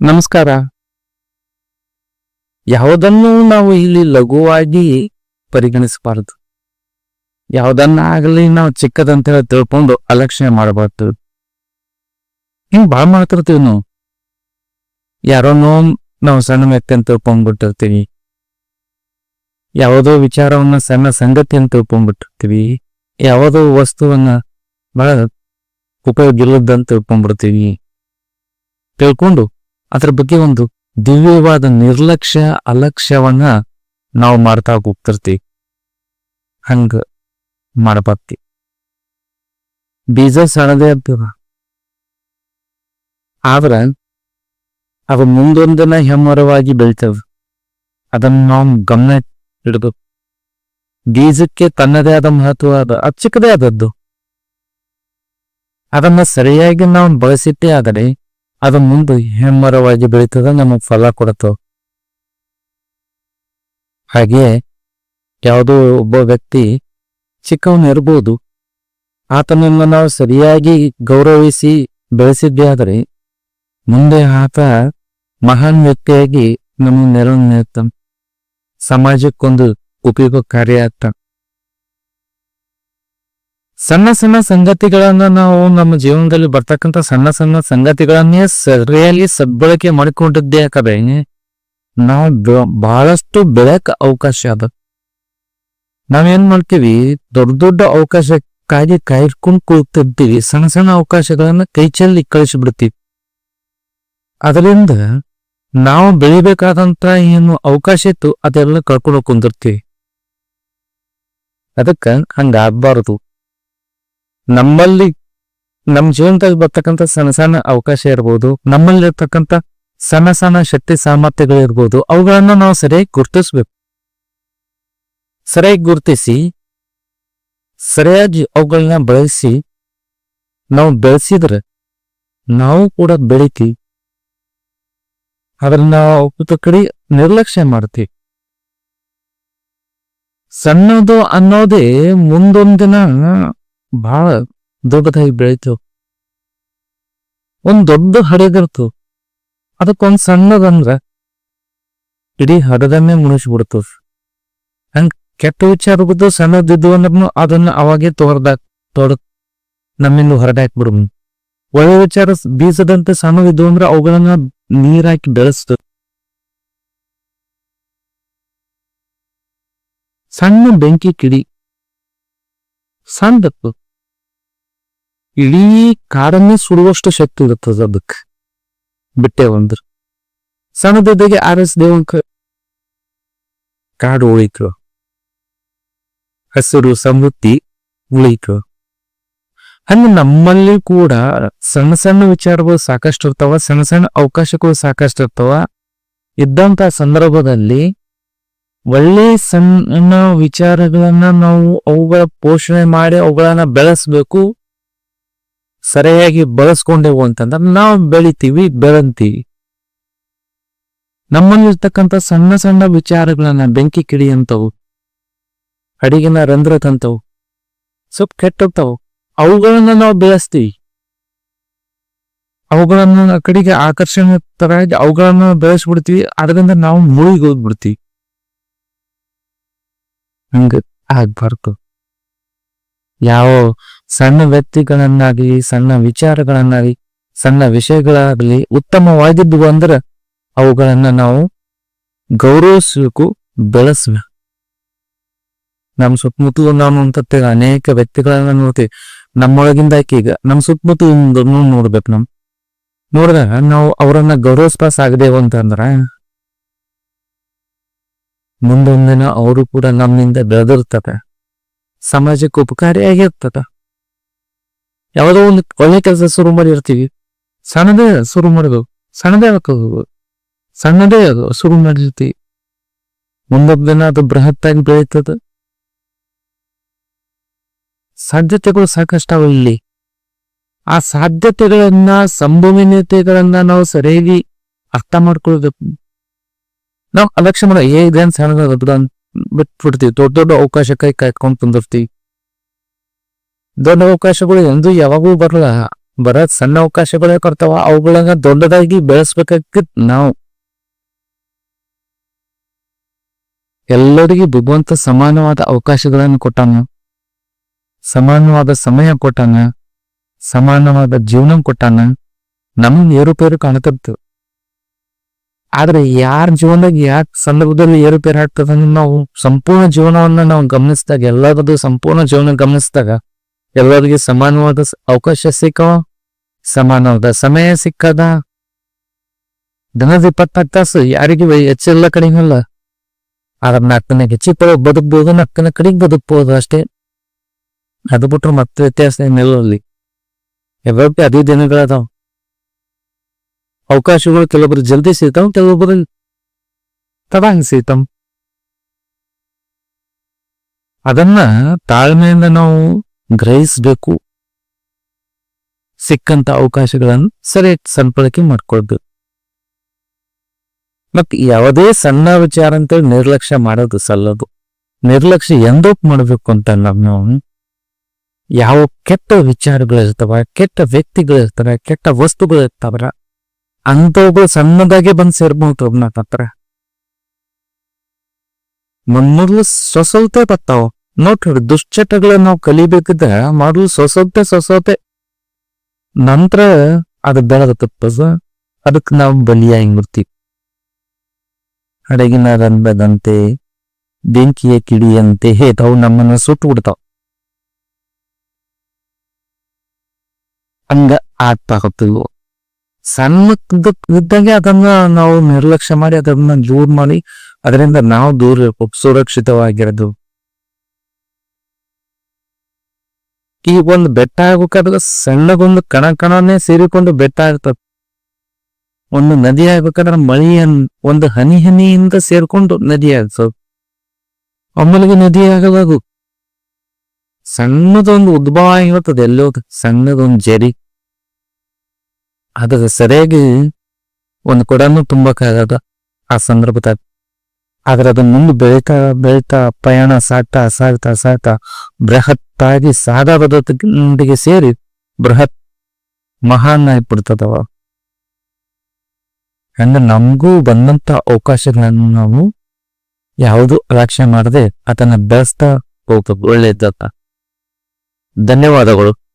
ನಮಸ್ಕಾರ. ಯಾವುದನ್ನು ನಾವು ಇಲ್ಲಿ ಲಘುವಾಗಿ ಪರಿಗಣಿಸಬಾರದು. ಯಾವುದನ್ನ ಆಗಲಿ ನಾವು ಚಿಕ್ಕದಂತ ಹೇಳಿ ತಿಳ್ಕೊಂಡು ಅಲಕ್ಷ್ಯ ಮಾಡಬಾರ್ದು. ಹಿಂಗ್ ಭಾಳ ಮಾಡ್ತಿರ್ತೀವಿ ನಾವು. ಯಾರೋನೋ ನಾವು ಸಣ್ಣ ವ್ಯಕ್ತಿ ಅಂತ ತಿಳ್ಕೊಂಡ್ಬಿಟ್ಟಿರ್ತೀವಿ ಯಾವುದೋ ವಿಚಾರವನ್ನ ಸಣ್ಣ ಸಂಗತಿ ಅಂತ ತಿಳ್ಕೊಂಡ್ಬಿಟ್ಟಿರ್ತೀವಿ ಯಾವುದೋ ವಸ್ತುವನ್ನ ಬಹಳ ಉಪಯೋಗ ಇಲ್ಲದಂತ ತಿಳ್ಕೊಂಡ್ಬಿಡ್ತೀವಿ ತಿಳ್ಕೊಂಡು ಅದ್ರ ಬಗ್ಗೆ ಒಂದು ದಿವ್ಯವಾದ ನಿರ್ಲಕ್ಷ್ಯ, ಅಲಕ್ಷ್ಯವನ್ನ ನಾವು ಮಾಡ್ತಾ ಹೋಗ್ತಿರ್ತೀವಿ ಹಂಗ ಮಾಡಬಾರ್ತಿ ಬೀಜ ಸಣದೇ ಅಂತೀವ ಆದ್ರ ಅವ ಮುಂದೊಂದಿನ ಹೆಮ್ಮರವಾಗಿ ಬೆಳಿತವ. ಅದನ್ನ ನಾವು ಗಮನ ಇಡಬೇಕು. ಬೀಜಕ್ಕೆ ತನ್ನದೇ ಆದ ಮಹತ್ವ ಅದ, ಅದು ಆದದ್ದು. ಅದನ್ನ ಸರಿಯಾಗಿ ನಾವು ಬಳಸಿಟ್ಟೇ ಆದರೆ ಅದು ಮುಂದೆ ಹೆಮ್ಮರವಾಗಿ ಬೆಳೀತದ, ನಮಗೆ ಫಲ ಕೊಡತ್ತೋ ಹಾಗೆ ಯಾವುದೋ ಒಬ್ಬ ವ್ಯಕ್ತಿ ಚಿಕ್ಕವನು ಇರ್ಬೋದು, ಆತನನ್ನ ನಾವು ಸರಿಯಾಗಿ ಗೌರವಿಸಿ ಬೆಳೆಸಿದ್ದೇ ಆದರೆ, ಮುಂದೆ ಆತ ಮಹಾನ್ ವ್ಯಕ್ತಿಯಾಗಿ ನಮ್ಮ ನೆರವು ನೀಡುತ್ತ ಸಮಾಜಕ್ಕೊಂದು ಉಪಯೋಗಕಾರಿ ಆಗ್ತಾನೆ. ಸಣ್ಣ ಸಣ್ಣ ಸಂಗತಿಗಳನ್ನ ನಾವು ನಮ್ಮ ಜೀವನದಲ್ಲಿ ಬರ್ತಕ್ಕಂಥ ಸಣ್ಣ ಸಣ್ಣ ಸಂಗತಿಗಳನ್ನೇ ಸರಿಯಾಗಿ ಸದ್ಬಳಕೆ ಮಾಡಿಕೊಂಡಿದ್ದೇ ಯಾಕಂದ್ರೆ ನಾವು ಬಹಳಷ್ಟು ಬೆಳಕ ಅವಕಾಶ ಅದ. ನಾವೇನ್ ಮಾಡ್ತೀವಿ? ದೊಡ್ಡ ದೊಡ್ಡ ಅವಕಾಶಕ್ಕಾಗಿ ಕಾಯ್ಕೊಂಡು ಕೂತಿರ್ತೀವಿ ಸಣ್ಣ ಸಣ್ಣ ಅವಕಾಶಗಳನ್ನ ಕೈ ಚೆಲ್ಲಿ ಕಳಿಸಿಬಿಡ್ತೀವಿ. ಅದರಿಂದ ನಾವು ಬೆಳಿಬೇಕಾದಂತ ಏನು ಅವಕಾಶ ಇತ್ತು ಅದೆಲ್ಲ ಕಳ್ಕೊಂಡು ಕುಂದಿರ್ತೀವಿ. ಅದಕ್ಕ ಹಂಗ ಆಗ್ಬಾರದು ನಮ್ಮಲ್ಲಿ ನಮ್ಮ ಜೀವನದಲ್ಲಿ ಬರ್ತಕ್ಕಂಥ ಸಣ್ಣ ಸಣ್ಣ ಅವಕಾಶ ಇರ್ಬೋದು ನಮ್ಮಲ್ಲಿರ್ತಕ್ಕಂಥ ಸಣ್ಣ ಸಣ್ಣ ಶಕ್ತಿ ಸಾಮರ್ಥ್ಯಗಳಿರ್ಬೋದು ಅವುಗಳನ್ನು ನಾವು ಸರಿಯಾಗಿ ಗುರುತಿಸ್ಬೇಕು. ಸರಿಯಾಗಿ ಗುರುತಿಸಿ, ಸರಿಯಾಗಿ ಅವುಗಳನ್ನ ಬಳಸಿ, ನಾವು ಬೆಳೆಸಿದ್ರೆ ನಾವು ಕೂಡ ಬೆಳಿತಿ ಅದನ್ನ ನಾವು ಕಡೆ ನಿರ್ಲಕ್ಷ್ಯ ಮಾಡ್ತೀವಿ. ಸಣ್ಣದು ಅನ್ನೋದೇ ಮುಂದೊಂದಿನ ಬಹಳ ದೊಡ್ಡದಾಗಿ ಬೆಳೀತು. ಒಂದ್ ದೊಡ್ಡ ಹಡಗಿರ್ತು ಅದಕ್ಕೊಂದ್ ಸಣ್ಣದಂದ್ರ ಇಡೀ ಹಡದನ್ನೇ ಮುಣಿಸ್ಬಿಡ್ತು. ಹಂಗ ಕೆಟ್ಟ ವಿಚಾರ ಬಿದ್ದು ಸಣ್ಣದಿದ್ದು ಅಂದ್ರೂ ಅದನ್ನ ಅವಾಗೇ ತೋರ್ದಾಕ್ ತೋಡ ನಮ್ಮಿಂದ ಹೊರಡಾಕ್ಬಿಡು ಒಳ್ಳೆ ವಿಚಾರ ಬೀಸದಂತೆ ಸಣ್ಣದಿದ್ದು ಅಂದ್ರೆ ಅವುಗಳನ್ನ ನೀರಾಕಿ ಬೆಳೆಸ್ತು. ಸಣ್ಣ ಬೆಂಕಿ ಕಿಡಿ ಸಣ್ಣದತ್ತು ಇಡೀ ಕಾಡನ್ನೇ ಸುಡುವಷ್ಟು ಶಕ್ತಿ ಇರುತ್ತದೆ ಅದಕ್ಕೆ ಒಂದ್ರ. ಎಸ್ ಆರಿಸ್ದೇವಂಕ ಕಾಡು ಉಳಿಕ ಹಸಿರು ಸಮೃದ್ಧಿ ಉಳಿತು ಹಂಗ ನಮ್ಮಲ್ಲಿ ಕೂಡ ಸಣ್ಣ ಸಣ್ಣ ವಿಚಾರಗಳು ಸಾಕಷ್ಟು ಇರ್ತಾವ ಸಣ್ಣ ಸಣ್ಣ ಅವಕಾಶಗಳು ಸಾಕಷ್ಟು ಇರ್ತಾವ ಇದ್ದಂತ ಸಂದರ್ಭದಲ್ಲಿ ಒಳ್ಳೆ ಸಣ್ಣ ವಿಚಾರಗಳನ್ನ ನಾವು ಅವುಗಳ ಪೋಷಣೆ ಮಾಡಿ ಅವುಗಳನ್ನ ಬೆಳೆಸ್ಬೇಕು, ಸರಿಯಾಗಿ ಬಳಸ್ಕೊಂಡೆವು ಅಂತಂದ್ರೆ ನಾವು ಬೆಳಿತೀವಿ, ಬೆಳಂತೀವಿ. ನಮ್ಮಲ್ಲಿರ್ತಕ್ಕಂಥ ಸಣ್ಣ ಸಣ್ಣ ವಿಚಾರಗಳನ್ನ ಬೆಂಕಿ ಕಿಡಿಯಂತವು ಅಡಿಗಿನ ರಂಧ್ರ ತಂತವು ಸ್ವಲ್ಪ ಕೆಟ್ಟವು ಅವುಗಳನ್ನ ನಾವು ಬೆಳೆಸ್ತೀವಿ. ಅವುಗಳನ್ನ ಕಡೆಗೆ ಆಕರ್ಷಣೆ ತರ ಅವುಗಳನ್ನ ಬೆಳೆಸ್ಬಿಡ್ತೀವಿ, ಅದರಿಂದ ನಾವು ಮುಳುಗಿ ಹೋಗ್ಬಿಡ್ತೀವಿ. ಹಂಗ ಆಗ್ಬಾರ್ದು. ಯಾವ ಸಣ್ಣ ವ್ಯಕ್ತಿಗಳನ್ನಾಗಲಿ, ಸಣ್ಣ ವಿಚಾರಗಳನ್ನಾಗಲಿ, ಸಣ್ಣ ವಿಷಯಗಳಾಗಲಿ ಉತ್ತಮವಾಗಿದ್ದು ಅಂದ್ರೆ ಅವುಗಳನ್ನ ನಾವು ಗೌರವಿಸಬೇಕು ಬೆಳೆಸ್ಬೇಕು. ನಮ್ಮ ಸುತ್ತಮುತ್ತಲು ನಾವು ಅಂತತ್ತೆ ಅನೇಕ ವ್ಯಕ್ತಿಗಳನ್ನ ನೋಡ್ತೀವಿ. ನಮ್ಮೊಳಗಿಂದ ಈಗ ನಮ್ಮ ಸುತ್ತಮುತ್ತಲು ನೋಡ್ಬೇಕು ನಮ್. ನೋಡಿದಾಗ ನಾವು ಅವರನ್ನ ಗೌರವಿಸ್ಪಾಸ್ ಆಗದೇವು ಅಂತಂದ್ರ ಮುಂದೊಂದಿನ ಅವರು ಕೂಡ ನಮ್ಮಿಂದ ಬೆಳೆದಿರ್ತದೆ ಸಮಾಜಕ್ಕೆ ಉಪಕಾರಿಯಾಗಿರ್ತದ. ಯಾವುದೋ ಒಂದು ಒಳ್ಳೆ ಕೆಲಸ ಶುರು ಮಾಡಿರ್ತೀವಿ. ಸಣ್ಣದೇ ಶುರು ಮಾಡೋದು, ಸಣ್ಣದೇ ಹಾಕೋದು ಸಣ್ಣದೇ ಅದು ಶುರು ಮಾಡಿರ್ತೀವಿ. ಮುಂದೊಬ್ಬ ದಿನ ಅದು ಬೃಹತ್ತಾಗಿ ಬೆಳೀತದ. ಸಾಧ್ಯತೆಗಳು ಸಾಕಷ್ಟು ಇಲ್ಲಿ ಆ ಸಾಧ್ಯತೆಗಳನ್ನ, ಸಂಭವನೀಯತೆಗಳನ್ನ ನಾವು ಸರಿಯಾಗಿ ಅರ್ಥ ಮಾಡ್ಕೊಳ್ಬೇಕು ನಾವು ಮಾಡ ಏ ಅಂತ ಸಣ್ಣ ಬಿಟ್ಬಿಡ್ತೀವಿ. ದೊಡ್ಡ ದೊಡ್ಡ ಅವಕಾಶಕ್ಕಾಗಿ ಕಾಯ್ಕೊಂಡ್ ಕುಂದಿರ್ತೀವಿ ದೊಡ್ಡ ಅವಕಾಶಗಳು ಎಂದೂ ಯಾವಾಗೂ ಬರಲ್ಲ. ಬರ ಸಣ್ಣ ಅವಕಾಶಗಳೇ ಕೊಡ್ತಾವ. ಅವುಗಳನ್ನ ದೊಡ್ಡದಾಗಿ ಬೆಳೆಸ್ಬೇಕಾಗಿತ್ ನಾವು. ಎಲ್ಲರಿಗೂ ಭಗವಂತ ಸಮಾನವಾದ ಅವಕಾಶಗಳನ್ನು ಕೊಟ್ಟಾನ. ಸಮಾನವಾದ ಸಮಯ ಕೊಟ್ಟಾನ. ಸಮಾನವಾದ ಜೀವನ ಕೊಟ್ಟಾನ. ನಮ್ ಏರುಪೇರು ಕಾಣತತ್ತು. ಆದ್ರೆ ಯಾರ ಜೀವನದಾಗ ಯಾಕ ಸಂದರ್ಭದಲ್ಲಿ ಏರುಪೇರು ಆಗ್ತದ ನಾವು ಸಂಪೂರ್ಣ ಜೀವನವನ್ನ ನಾವು ಗಮನಿಸಿದಾಗ, ಎಲ್ಲರದ್ದು ಸಂಪೂರ್ಣ ಜೀವನ ಗಮನಿಸಿದಾಗ, ಎಲ್ಲರಿಗೆ ಸಮಾನವಾದ ಅವಕಾಶ ಸಿಕ್ಕವ? ಸಮಾನವಾದ ಸಮಯ ಸಿಕ್ಕದ? ದಿನದ ಇಪ್ಪತ್ನಾಲ್ಕು ತಾಸು ಯಾರಿಗೆ ಹೆಚ್ಚಿಲ್ಲ ಕಡಿಮೆ ಅಲ್ಲ ಆದ್ರ ನಾಲ್ಕನೇ ಹೆಚ್ಚಿ ಬದುಕ್ಬೋದು, ನಾಲ್ಕನೇ ಕಡೆಗೆ ಬದುಕ್ಬೋದು ಅಷ್ಟೇ. ಅದು ಬಿಟ್ರೆ ಮತ್ತೆ ವ್ಯತ್ಯಾಸ ಏನಿಲ್ಲ ಅಲ್ಲಿ. ಯಾವ್ಯಾವ ಅದೇ ದಿನಗಳದಾವ. ಅವಕಾಶಗಳು ಕೆಲವೊಬ್ಬರು ಜಲ್ದಿ ಸಿಗ್ತಾವ, ಕೆಲವೊಬ್ಬರು ತಡಂಗ್ ಸಿಗ್ತಾವ. ಅದನ್ನ ತಾಳ್ಮೆಯಿಂದ ನಾವು ಗ್ರಹಿಸಬೇಕು. ಸಿಕ್ಕಂತ ಅವಕಾಶಗಳನ್ನು ಸರಿ ಸಂಪಳಕೆ ಮಾಡ್ಕೊಳ್ಬೇಕು. ಮತ್ ಯಾವುದೇ ಸಣ್ಣ ವಿಚಾರ ಅಂತೇಳಿ ನಿರ್ಲಕ್ಷ್ಯ ಮಾಡೋದು ಸಲ್ಲದು. ನಿರ್ಲಕ್ಷ್ಯ ಎಂದೋಪ್ ಮಾಡಬೇಕು ಅಂತ ನಾವು ಯಾವ ಕೆಟ್ಟ ವಿಚಾರಗಳಿರ್ತಾವ, ಕೆಟ್ಟ ವ್ಯಕ್ತಿಗಳಿರ್ತಾರೆ ಕೆಟ್ಟ ವಸ್ತುಗಳಿರ್ತಾವ ಅಂತವುಗಳು ಸಣ್ಣದಾಗೆ ಬಂದ್ ಸೇರ್ಬಹುದು ಒಬ್ನ ಹತ್ರ. ಮೊದಲು ಸೊಸಲ್ತೆ ಬರ್ತಾವ. ನೋಡ್ರಿ ದುಶ್ಚಟಗಳನ್ನ ನಾವು ಕಲಿಬೇಕಿದ್ದ ಮೊದ್ಲು ಸೊಸಲ್ತೆ ಸೊಸಲ್ತೆ. ನಂತರ ಅದು ಬೆಳೆದ ತಪ್ಪಸ ಅದಕ್ಕೆ ನಾವು ಬಲಿಯಾಗಿ ಬಿಡ್ತೀವಿ ಹಡಗಿನ ರಂಬದಂತೆ, ಬೆಂಕಿಯ ಕಿಡಿಯಂತೆ ಹೇತಾವು ನಮ್ಮನ್ನ ಸುಟ್ಟು ಬಿಡ್ತಾವ. ಹಂಗ ಆಗ್ತಾ ಹೋಗ್ತಿದ್ವು ಸಣ್ಣ ಇದ್ದಂಗೆ ಅದನ್ನ ನಾವು ನಿರ್ಲಕ್ಷ್ಯ ಮಾಡಿ ಅದನ್ನ ದೂರ ಮಾಡಿ, ಅದರಿಂದ ನಾವು ದೂರ ಇರ್ಬೇಕು, ಸುರಕ್ಷಿತವಾಗಿರೋದು. ಈ ಒಂದು ಬೆಟ್ಟ ಆಗ್ಬೇಕಾದ್ರೆ ಸಣ್ಣಗೊಂದು ಕಣ ಕಣನೇ ಸೇರಿಕೊಂಡು ಬೆಟ್ಟ ಆಗ್ತದೆ. ಒಂದು ನದಿ ಆಗ್ಬೇಕಾದ್ರೆ ಮಳಿ ಒಂದು ಹನಿ ಹನಿಯಿಂದ ಸೇರ್ಕೊಂಡು ನದಿ ಆಗ್ತದೆ. ಅಮ್ಮಲಿಗೆ ನದಿ ಆಗಲಾಗು ಸಣ್ಣದೊಂದು ಉದ್ಭವ ಆಗಿರ್ತದೆ ಎಲ್ಲೋ ಸಣ್ಣದೊಂದು ಜರಿ. ಅದ್ರ ಸರಿಯಾಗಿ ಒಂದು ಕೊಡನು ತುಂಬಕ್ಕಾಗದ ಆ ಸಂದರ್ಭದಲ್ಲಿ. ಆದ್ರೆ ಅದನ್ನ ಮುಂದೆ ಬೆಳೀತಾ ಬೆಳೀತಾ ಪ್ರಯಾಣ ಸಾಗ್ತಾ ಸಾಗ್ತಾ ಸಾಗ್ತಾ ಬೃಹತ್ತಾಗಿ ಸಾಗರದೊಂದಿಗೆ ಸೇರಿ ಬೃಹತ್ ಮಹಾನ್ ಆಗ್ಬಿಡ್ತದವ ಹಂಗ ನಮಗೂ ಬಂದಂತ ಅವಕಾಶಗಳನ್ನು ನಾವು ಯಾವುದು ರಕ್ಷಣೆ ಮಾಡದೆ ಅದನ್ನ ಬೆಳೆಸ್ತಾ ಹೋಗ್ತದೆ ಒಳ್ಳೆಯದ ಧನ್ಯವಾದಗಳು.